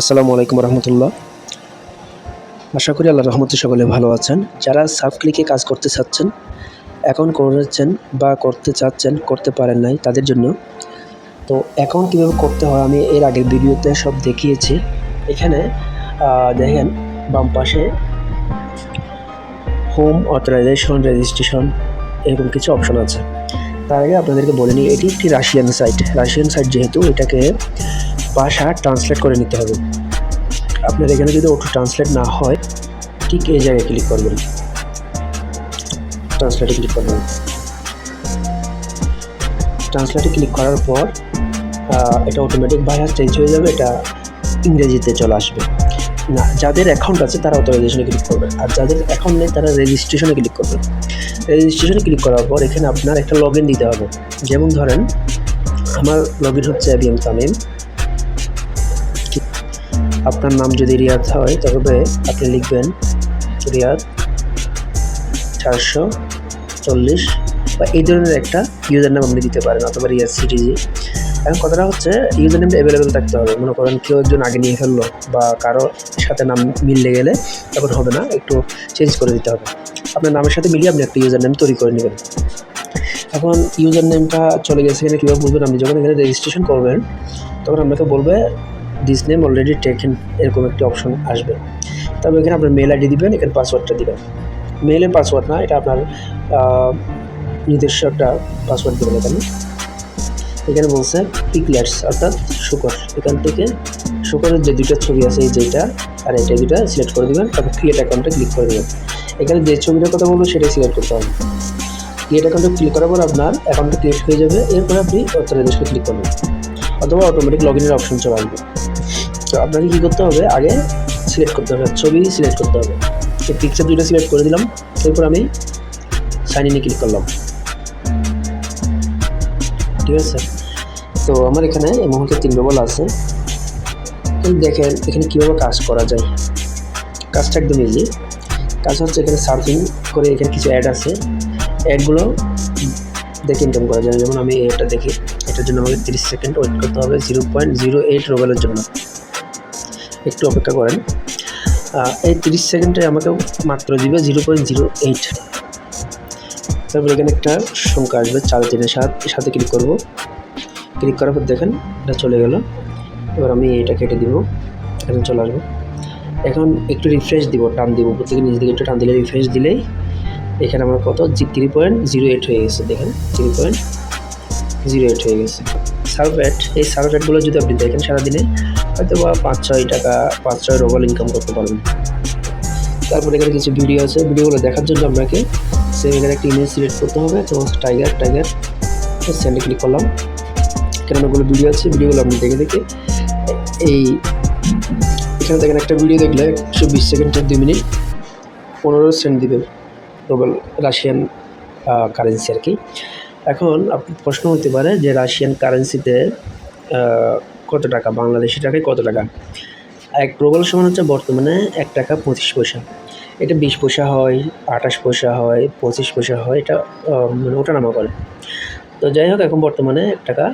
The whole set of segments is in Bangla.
আসসালামু আলাইকুম রহমতুল্লাহ। আশা করি আল্লাহ রহমতে সকলে ভালো আছেন। যারা সাব ক্লিকে কাজ করতে চাচ্ছেন, এখন করেছেন বা করতে চাচ্ছেন, করতে পারেন নাই তাদের জন্য। তো অ্যাকাউন্ট কীভাবে করতে হয় আমি এর আগের ভিডিওতে সব দেখিয়েছি। এখানে দেখেন বাম পাশে হোম অথরাইজেশন রেজিস্ট্রেশন এরকম কিছু অপশন আছে। তার আগে আপনাদেরকে বলে নিই, এটি একটি রাশিয়ান সাইট রাশিয়ান সাইট যেহেতু এটাকে ভাষা ট্রান্সলেট করে নিতে হবে। আপনার এখানে যদি অটো ট্রান্সলেট না হয়, ঠিক এই জায়গায় ক্লিক করবেন। ট্রান্সলেটে ক্লিক করবেন। ট্রান্সলেটে ক্লিক করার পর এটা অটোমেটিক ভাষা চেঞ্জ হয়ে যাবে, এটা ইংরেজিতে চলে আসবে। না, যাদের অ্যাকাউন্ট আছে, তারা অথরাইজেশনে ক্লিক করবেন। আর যাদের অ্যাকাউন্ট নেই, তারা রেজিস্ট্রেশনে ক্লিক করবেন। রেজিস্ট্রেশনে ক্লিক করার পর এখানে আপনার একটা লগ দিতে হবে। যেমন ধরেন, আমার লগ ইন হচ্ছে এবিএম তামিম আপনার নাম যদি রিয়াদ হয় তবে আপনি লিখবেন রিয়াদ চারশো চল্লিশ। বা এই ধরনের একটা ইউজার নাম আপনি দিতে পারেন, অথবা রিয়াদ সিটিজি এখন কথাটা হচ্ছে ইউজার নেমটা অ্যাভেলেবেল থাকতে হবে। মনে করেন কেউ একজন আগে নিয়ে ফেলল, বা কারও সাথে নাম মিললে গেলে, তখন হবে না। একটু চেঞ্জ করে দিতে হবে। আপনার নামের সাথে মিলিয়ে আপনি একটা ইউজার নেম তৈরি করে নেবেন। এখন ইউজার নেমটা চলে গেছে এখানে কীভাবে বুঝবেন আপনি যখন এখানে রেজিস্ট্রেশন করবেন, তখন আপনাকে বলবে দিস নেম অলরেডি টেকেন এরকম একটি অপশন আসবে। তবে এখানে আপনার মেল আইডি দিবেন, এখানে পাসওয়ার্ডটা দিবেন। মেলের পাসওয়ার্ড না, এটা আপনার নিজস্ব একটা পাসওয়ার্ড দেবেন এখানে। এখানে বলছে পিকলেটস অর্থাৎ শুকর এখান থেকে শুকরের যে দুইটা ছবি আছে, এই যেটা আর এটা দুইটা সিলেক্ট করে দেবেন, তারপর ক্রিয়েট অ্যাকাউন্টে ক্লিক করে দেবেন। এখানে যে ছবিটার কথা বলব সেটাই সিলেক্ট করতে হবে। ক্রিয়েট অ্যাকাউন্টে ক্লিক করার পর আপনার অ্যাকাউন্টটা ক্রিয়েট হয়ে যাবে। এরপর আপনি অথরাইজেশনে ক্লিক করবেন। অথবা অটোমেটিক লগ ইনের অপশন চলে আসবে। তো আপনাকে কী করতে হবে? আগে সিলেক্ট করতে হবে। ছবি সিলেক্ট করতে হবে। এই পিকচার দুইটা সিলেক্ট করে দিলাম। এরপর আমি সাইন ইনে ক্লিক করলাম। ঠিক আছে? তো আমার এখানে এই মুহূর্তে তিন ডবল আছে। দেখেন এখানে কীভাবে কাজ করা যায়। কাজটা একদম ইজি কাজ হচ্ছে এখানে সার্ফিং করে এখানে কিছু অ্যাড আছে। অ্যাডগুলো দেখে ইনকাম করা যায় যেমন আমি এটা দেখি, এটার জন্য আমাকে তিরিশ সেকেন্ড ওয়েট করতে হবে। জিরো পয়েন্ট জিরো এইট রোবেলের জন্য। একটু অপেক্ষা করেন। এই তিরিশ সেকেন্ডে আমাকে মাত্র দিবে জিরো পয়েন্ট জিরো এইট তারপর এখানে একটা সংখ্যা আসবে, চার তিনের সাত সাথে ক্লিক করব। ক্লিক করার পর দেখেন, এটা চলে গেল। এবার আমি এটা কেটে দিব। এখানে চলে আসব। এখন একটু রিফ্রেশ দিব, টান দিব উপর থেকে একটু টান দিলে রিফ্রেশ দিলেই এখানে আমার কত? থ্রি পয়েন্ট জিরো এইট হয়ে গেছে, দেখেন থ্রি পয়েন্ট জিরো এইট হয়ে গেছে। সার্ভেট এই সার্ভেটগুলো যদি আপনি দেখেন সারাদিনে হয়তো বা পাঁচ ছয় টাকা, পাঁচ ছয় রোবল ইনকাম করতে পারবেন। তারপরে এখানে কিছু ভিডিও আছে ভিডিওগুলো দেখার জন্য আপনাকে সে এখানে একটা ইমেজ সিলেক্ট করতে হবে, তো টাইগার টাইগার সেন্ডে ক্লিক করলাম। এখানে অনেকগুলো ভিডিও আছে ভিডিওগুলো আপনি দেখে দেখে এই এখানে দেখেন একটা ভিডিও দেখলে একশো বিশ সেকেন্ডের দুই মিনিট পনেরো সেন্ট দিবে রোবেল রাশিয়ান কারেন্সি আর কি। এখন আপনি প্রশ্ন হতে পারে যে রাশিয়ান কারেন্সিতে কত টাকা, বাংলাদেশি টাকায় কত টাকা? এক প্রবল সমান হচ্ছে বর্তমানে এক টাকা পঁচিশ পয়সা। এটা বিশ পয়সা হয়, আঠাশ পয়সা হয়, পঁচিশ পয়সা হয়, এটা মানে ওঠানামা করে। তো যাই হোক, এখন বর্তমানে এক টাকা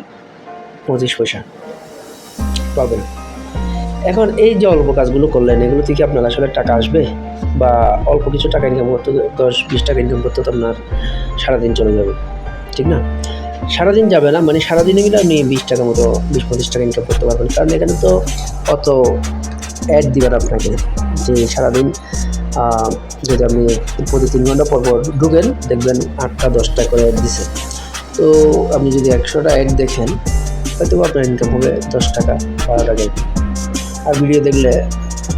পঁচিশ পয়সা পাবেন। এখন এই যে অল্প কাজগুলো করলেন, এগুলো থেকে আপনার আসলে টাকা আসবে? বা অল্প কিছু টাকা ইনকাম করতে দশ, বিশ টাকা ইনকাম করতে তো আপনার সারাদিন চলে যাবে, ঠিক না? সারাদিন যাবে না মানে সারাদিনে মিলে আপনি বিশ টাকা মতো, বিশ, পঁচিশ টাকা ইনকাম করতে পারবেন। কারণ এখানে তো অত অ্যাড দিবেন আপনাকে, যে সারাদিন যদি আপনি প্রতি তিন ঘণ্টা পর পর ঢুকেন, দেখবেন আটটা, দশটা করে অ্যাড দিছে। তো আপনি যদি একশোটা অ্যাড দেখেন হয়তো আপনার ইনকাম হবে দশ টাকা, বারো টাকা। আর ভিডিও দেখলে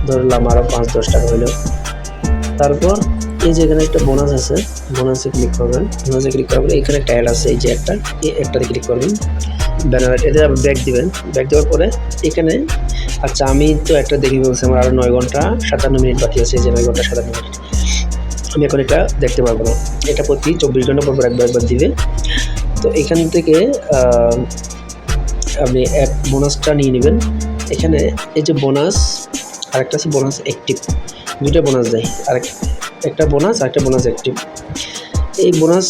ধরলাম আরও পাঁচ, দশ টাকা হইল তারপর এই যে এখানে একটা বোনাস আছে বোনাসে ক্লিক করবেন। বোনাসে ক্লিক করার পরে এখানে একটা অ্যাড আছে, এই যে একটা, এই একটাতে ক্লিক করবেন। ব্যানার এতে আপনি ব্যাক দিবেন। ব্যাক দেওয়ার পরে এখানে আচ্ছা আমি তো একটা দেখি বলছি আমার আরও নয় ঘণ্টা সাতান্ন মিনিট বাকি আছে, এই যে নয় ঘণ্টা সাতান্ন মিনিট। আমি এখন এটা দেখতে পারব না। এটা প্রতি চব্বিশ ঘণ্টা পর একবার একবার দিবে। তো এখান থেকে আপনি এক বোনাসটা নিয়ে নেবেন। এখানে এই যে বোনাস আরেকটা আছে বোনাস অ্যাক্টিভ দুইটা বোনাস দেয় আর একটা বোনাস আর একটা বোনাস অ্যাক্টিভ এই বোনাস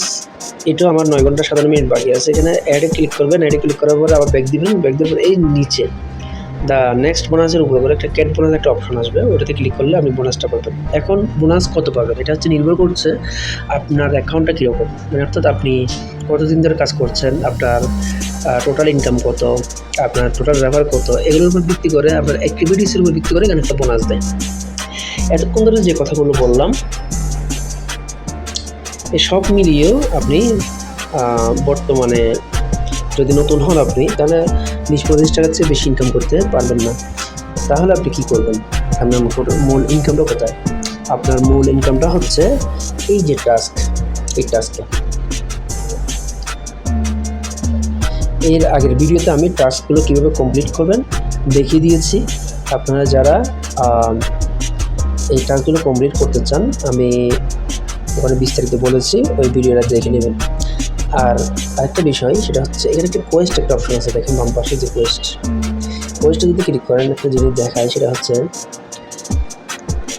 এটাও আমার নয় ঘণ্টা সাতান্ন মিনিট বাকি আছে। এখানে অ্যাডে ক্লিক করবেন অ্যাডে ক্লিক করার পরে আবার ব্যাগ দিবেন ব্যাগ দেওয়ার পরে এই নিচে। দ্য নেক্সট বোনাসের উপরে করে একটা ক্যাট বোনাস একটা অপশন আসবে, ওটাতে ক্লিক করলে আপনি বোনাসটা পাবেন। এখন বোনাস কত পাবেন? এটা হচ্ছে নির্ভর করছে আপনার অ্যাকাউন্টটা কীরকম। মানে অর্থাৎ আপনি কতদিন ধরে কাজ করছেন, আপনার টোটাল ইনকাম কত, আপনার টোটাল রেফার কত, এগুলোর উপর ভিত্তি করে আপনার অ্যাক্টিভিটিসের উপর ভিত্তি করে একটা বোনাস দেয়। এতক্ষণ ধরে যে কথাগুলো বললাম সব মিলিয়েও আপনি বর্তমানে যদি নতুন হন আপনি, তাহলে বিশ পঁচিশ টাকার চেয়ে বেশি ইনকাম করতে পারবেন না। তাহলে আপনি কি করবেন? আপনার মূল ইনকামটা কোথায়? আপনার মূল ইনকামটা হচ্ছে এই যে টাস্ক এই টাস্কে এর আগের ভিডিওতে আমি টাস্কগুলো কীভাবে কমপ্লিট করবেন দেখিয়ে দিয়েছি। আপনারা যারা এই টাস্কগুলো কমপ্লিট করতে চান, আমি ওখানে বিস্তারিত বলেছি, ওই ভিডিওটা দেখে নেবেন। আর আরেকটা বিষয়, সেটা হচ্ছে এখানে একটা কোয়েস্ট একটা অপশন আছে, দেখেন বাম পাশে যে কোয়েস্ট কোয়েস্টে যদি ক্লিক করেন, একটা জিনিস দেখায়, সেটা হচ্ছে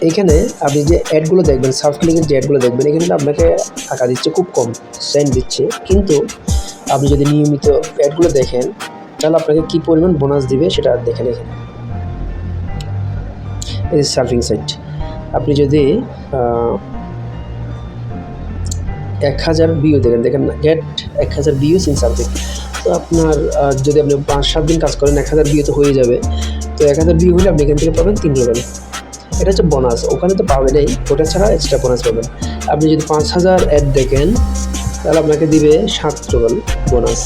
এখানে আপনি যে অ্যাডগুলো দেখবেন সার্ফ ক্লিকের যে অ্যাডগুলো দেখবেন, এখানে আপনাকে টাকা দিচ্ছে, খুব কম সেন্ট দিচ্ছে। কিন্তু আপনি যদি নিয়মিত অ্যাডগুলো দেখেন, তাহলে আপনাকে কী পরিমাণ বোনাস দিবে, সেটা দেখেন এখানে। এই সার্ফিং সাইট আপনি যদি এক হাজার বিও দেখেন দেখেন গেট এক হাজার বিও ইন সাবজেক্ট তো আপনার যদি আপনি পাঁচ, সাত দিন কাজ করেন, এক হাজার বিও তো হয়ে যাবে। তো এক হাজার বিও হলে আপনি এখান থেকে পাবেন তিন রুবেল এটা হচ্ছে বোনাস ওখানে তো পাবেনই ওটা ছাড়া এক্সট্রা বোনাস পাবেন। আপনি যদি পাঁচ হাজার অ্যাড দেখেন, তাহলে আপনাকে দিবে সাত রুবেল বোনাস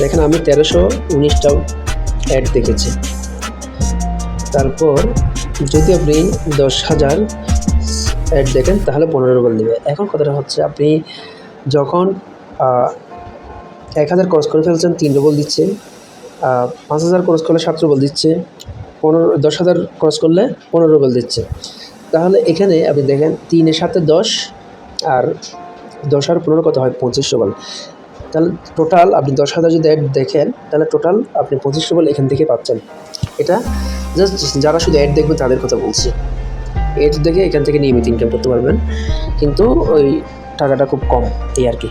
দেখেন, আমি তেরোশো উনিশটা অ্যাড দেখেছি। তারপর যদি আপনি দশ হাজার অ্যাড দেখেন, তাহলে পনেরো রুবেল দেবে এখন কথাটা হচ্ছে, আপনি যখন এক হাজার ক্রস করে ফেলছেন তিন রুবেল দিচ্ছে পাঁচ হাজার ক্রস করলে সাত রুবেল দিচ্ছে, পনেরো, দশ হাজার ক্রস করলে পনেরো রুবেল দিচ্ছে। তাহলে এখানে আপনি দেখেন তিনের সাথে দশ, আর দশ আর পনেরো কত হয়? পঁচিশ রুবেল তাহলে টোটাল আপনি দশ হাজার যদি অ্যাড দেখেন, তাহলে টোটাল আপনি পঁচিশ রুবেল এখান থেকে পাচ্ছেন। এটা জাস্ট যারা শুধু অ্যাড দেখবেন তাদের কথা বলছি। এড দেখে এখান থেকে নিয়মিত ইনকাম করতে পারবেন। কিন্তু ওই টাকাটা খুব কম এই আর কি।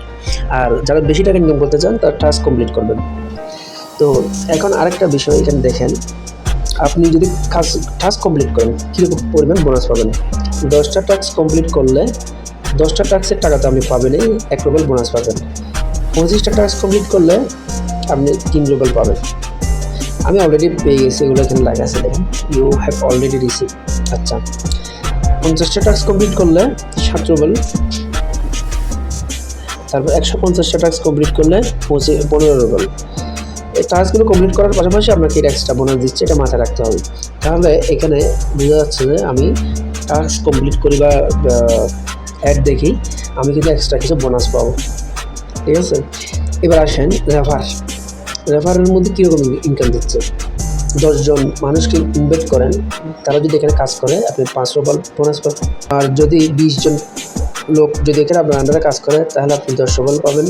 আর যারা বেশি টাকা ইনকাম করতে চান, তার টাস্ক কমপ্লিট করবেন। তো এখন আরেকটা বিষয় এখানে দেখেন। আপনি যদি কাজ টাস্ক কমপ্লিট করেন, কীরকম পরিমাণ বোনাস পাবেন? দশটা টাস্ক কমপ্লিট করলে দশটা টাস্কের টাকা তো আপনি পাবেনই, এক রুবেল বোনাস পাবেন। পঁচিশটা টাস্ক কমপ্লিট করলে আপনি তিন রুবেল পাবেন। আমি অলরেডি পেয়ে গেছি, এগুলো এখানে দেখেন। ইউ হ্যাভ অলরেডি রিসিভ আচ্ছা। পঞ্চাশটা টাস্ক কমপ্লিট করলে সাত রুবেল তারপর একশো পঞ্চাশটা টাস্ক কমপ্লিট করলে পঁচিশ পনেরো রুবেল এই টাস্কগুলো কমপ্লিট করার পাশাপাশি আপনাকে এটা এক্সট্রা বোনাস দিচ্ছে, এটা মাথায় রাখতে হবে। তাহলে এখানে বোঝা যাচ্ছে যে আমি টাস্ক কমপ্লিট করি বা অ্যাড দেখি, আমি কিন্তু এক্সট্রা কিছু বোনাস পাবো। ঠিক আছে? এবার আসেন রেফার রেফারের মধ্যে কীরকম ইনকাম দিচ্ছে? দশজন মানুষকে ইনভাইট করেন, তারা যদি এখানে কাজ করে, আপনি পাঁচ রুপাল বোনাস পাবেন। আর যদি বিশ জন লোক যদি এখানে আপনার আন্ডারে কাজ করে, তাহলে আপনি দশ রুপাল পাবেন।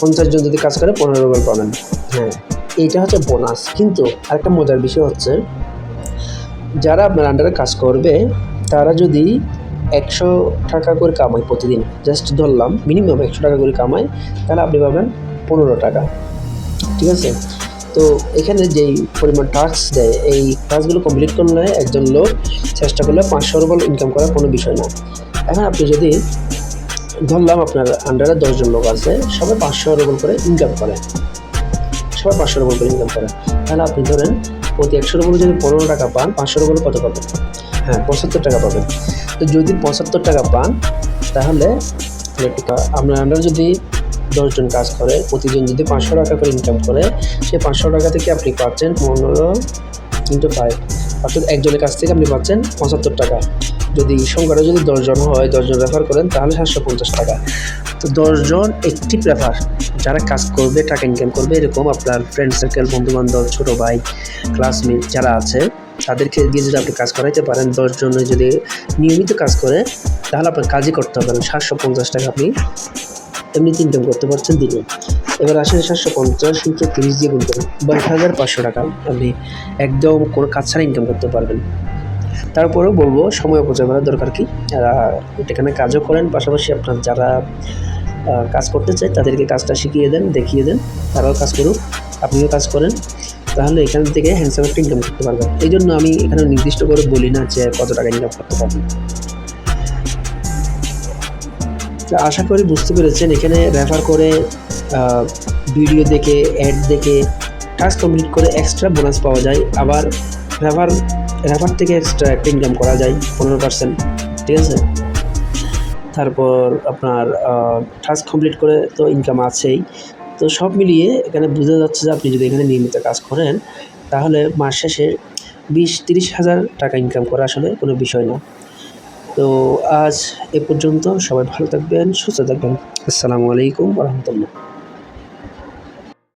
পঞ্চাশ জন যদি কাজ করে, পনেরো রুপাল পাবেন। হ্যাঁ এইটা হচ্ছে বোনাস কিন্তু আরেকটা মজার বিষয় হচ্ছে, যারা আপনার আন্ডারে কাজ করবে, তারা যদি একশো টাকা করে কামায় প্রতিদিন জাস্ট ধরলাম মিনিমাম একশো টাকা করে কামায়, তাহলে আপনি পাবেন পনেরো টাকা। ঠিক আছে? তো এখানে যেই পরিমাণ টাস্ক দেয়, এই টাস্কগুলো কমপ্লিট করলে একজন লোক চেষ্টা করলে পাঁচশো রুপাল ইনকাম করার কোনো বিষয় না। এখন আপনি যদি, ধরলাম আপনার আন্ডারে দশজন লোক আছে, সবাই পাঁচশো রুপল করে ইনকাম করে। সবাই পাঁচশো রুপল করে ইনকাম করে। তাহলে আপনি ধরেন প্রতি একশো রুপলে যদি পনেরো টাকা পান পাঁচশো রুপলে কত পাবেন? হ্যাঁ পঁচাত্তর টাকা পাবেন। তো যদি পঁচাত্তর টাকা পান, তাহলে আপনার আন্ডার যদি দশজন কাজ করে, প্রতিজন যদি পাঁচশো টাকা করে ইনকাম করে, সেই পাঁচশো টাকা থেকে আপনি পাচ্ছেন পনেরো ইন্টু ফাইভ অর্থাৎ একজনের কাছ থেকে আপনি পাচ্ছেন পঁচাত্তর টাকা। যদি সংখ্যাটা যদি দশজন হয়, দশজন রেফার করেন, তাহলে সাতশো পঞ্চাশ টাকা। তো দশজন একটি রেফার যারা কাজ করবে, টাকা ইনকাম করবে, এরকম আপনার ফ্রেন্ড সার্কেল বন্ধুবান্ধব, ছোটো ভাই ক্লাসমেট যারা আছে তাদেরকে দিয়ে যদি আপনি কাজ করাইতে পারেন, দশজনে যদি নিয়মিত কাজ করে, তাহলে আপনার কাজই করতে হবে সাতশো পঞ্চাশ টাকা আপনি এমনিতে ইনকাম করতে পারছেন দিনে। এবার আসেন সাতশো পঞ্চাশ ইন্টু তিরিশ দিয়ে গুণ করেন বাইশ হাজার পাঁচশো টাকা, আপনি একদম কোনো কাজ ছাড়া ইনকাম করতে পারবেন। তারপরেও বলব, সময় অপচয় করার দরকার কি? এখানে কাজও করেন, পাশাপাশি আপনার যারা কাজ করতে চায়, তাদেরকে কাজটা শিখিয়ে দেন, দেখিয়ে দেন, তারাও কাজ করুক, আপনিও কাজ করেন, তাহলে এখান থেকে হ্যান্ডসাম একটা ইনকাম করতে পারবেন। এই জন্য আমি এখানে নির্দিষ্ট করে বলি না যে কত টাকা ইনকাম করতে পারবেন। তো আশা করি বুঝতে পেরেছেন, এখানে রেফার করে ভিডিও দেখে অ্যাড দেখে টাস্ক কমপ্লিট করে এক্সট্রা বোনাস পাওয়া যায়। আবার রেফার রেফার থেকে এক্সট্রা একটা ইনকাম করা যায় পনেরো পার্সেন্ট ঠিক আছে? তারপর আপনার টাস্ক কমপ্লিট করে তো ইনকাম আছেই। তো সব মিলিয়ে এখানে বোঝা যাচ্ছে যে আপনি যদি এখানে নিয়মিত কাজ করেন, তাহলে মাস শেষে বিশ, তিরিশ হাজার টাকা ইনকাম করা আসলে কোনো বিষয় না। তো আজ এ পর্যন্ত সবাই ভালো থাকবেন সুস্থ থাকবেন। আসসালামু আলাইকুম রহমতুল্লাহ।